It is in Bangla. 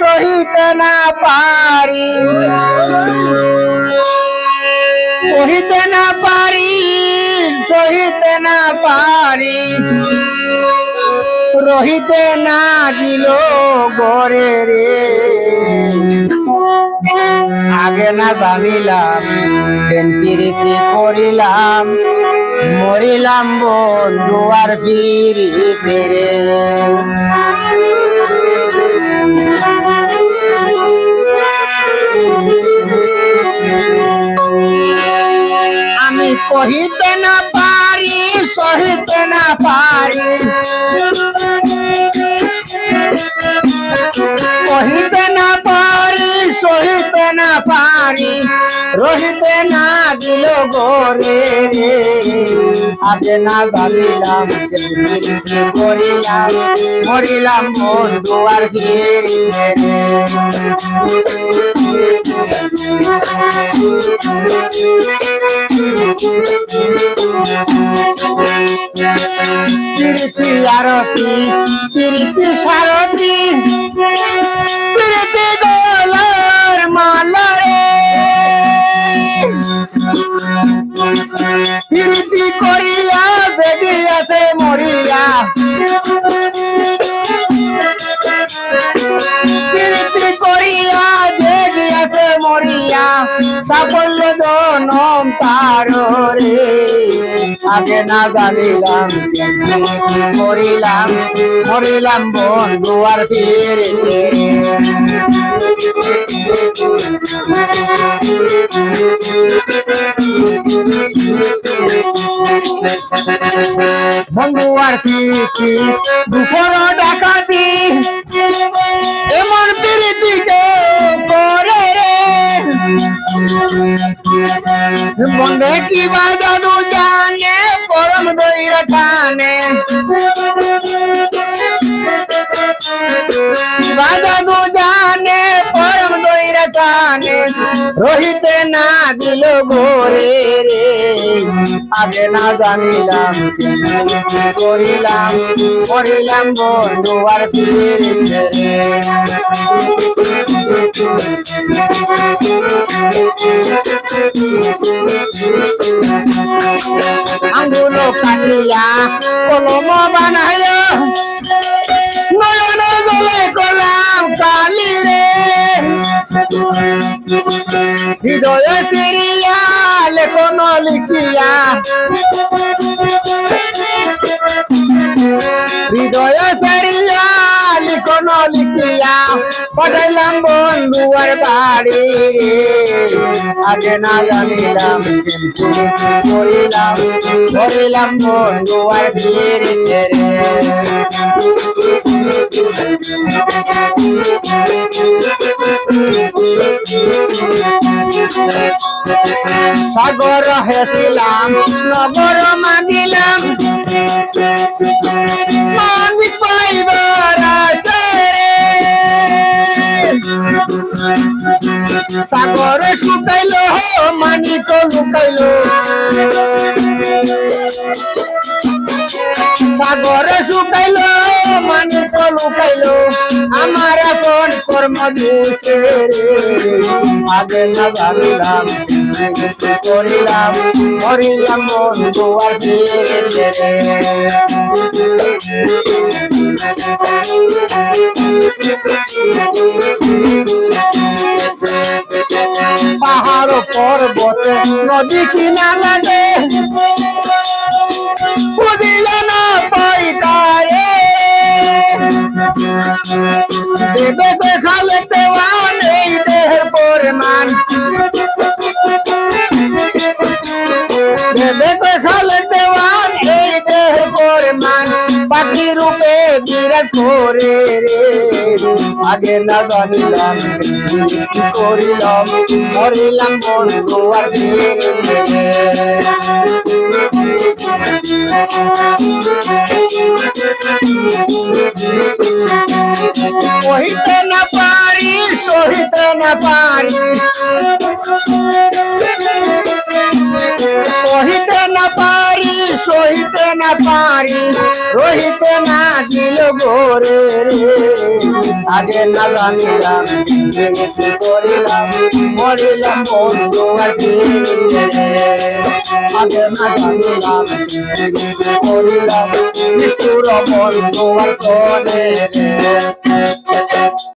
সহিতে না পারি। সহিতে না পারি, সহিতে না পারি। রহিতে না দিল গরে রে। আগে না জানিলাম প্রীতি করিলাম। মরিলাম বন্ধু আর ফিরিতে রে। কহিতে না পারি সহিতে না পারি। না পারি, রহিতে না দিল গোরে রে। আগে না ভাবিলাম বন্ধু আর প্রীতি আরতি, প্রীতি সারথি। সাফল্য দনম তার রে। আগে না জানিলাম করিলাম মরিলাম। বন্ধু আর ফিরিতে বন্ধু আর দুপুর ডাকাতি। এমন প্রীতিকে করে বন্ধে কি বা জাদু জানে, পরম দৈর টানে। বা জাদু জানে, পরম দৈর টানে। রহিতে না দিল গোরে রে, আগে না জানিলাম করিলাম করিলাম বন্ধু আর ফিরিতে রে। আঙ্গুলো কাটিয়া কলম বানাইয়া নয়নের জলে করলাম কালি রে। হৃদয় ফিরিয়া লেখন লিখিয়া হৃদয় লিখিয়া পাঠাইলাম বন্ধু আর বাড়ি আগে না জানিলাম করিলাম করিলাম বন্ধু আর ফিরিতে রে। সাগর হেছিলাম নগর মাগিলাম। সাগর শুকাইল মানিক লুকাইল। সাগর শুকাইল মানিক লুকাইল। আমার এখন কর্ম দিতে আগে না জানিলাম করিলাম করিলাম বন্ধু আর কিনা লাগে বুঝিল না পাইতারে দেবে দেখালে দেওয়া নেই দেহের পরিমাণ। দেবে দেখালে দেওয়া নেই দেহের পরিমাণ। পাখি রূপে বিরাট করে রে। আগে না জানিলাম, কি করিলাম বন্ধু আর ফিরিতে রে। কহিতে না পারি, সহিতে না পারি। কহিতে না পারি, সহিতে না পারি। রহিতে না দিল গোরে রে। আগে না জানিলাম করিলাম? মরিলাম বন্ধু আর ফিরে না জানিলাম কি মৃত্যুর বন্ধু আর করে